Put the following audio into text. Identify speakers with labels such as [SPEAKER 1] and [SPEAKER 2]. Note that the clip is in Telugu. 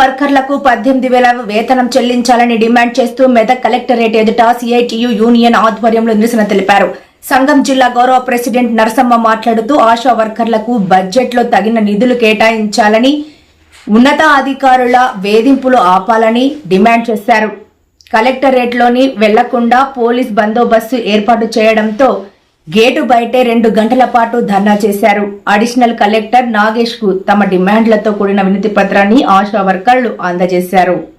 [SPEAKER 1] వర్కర్లకు పద్దెనిమిది వేల వేతనం చెల్లించాలని డిమాండ్ చేస్తూ మెదక్ కలెక్టరేట్ ఎదుట సిఐటియు యూనియన్ ఆధ్వర్యంలో నిరసన తెలిపారు. సంఘం జిల్లా గౌరవ ప్రెసిడెంట్ నరసమ్మ మాట్లాడుతూ ఆశా వర్కర్లకు బడ్జెట్లో తగిన నిధులు కేటాయించాలని ఉన్నతాధికారుల వేధింపులు ఆపాలని డిమాండ్ చేశారు. కలెక్టరేట్లోని వెళ్ళకుండా పోలీస్ బందోబస్తు ఏర్పాటు చేయడంతో గేటు బయటే రెండు గంటల పాటు ధర్నా చేశారు. అడిషనల్ కలెక్టర్ నాగేష్కు తమ డిమాండ్లతో కూడిన వినతి పత్రాన్ని ఆశా వర్కర్లు అందజేశారు.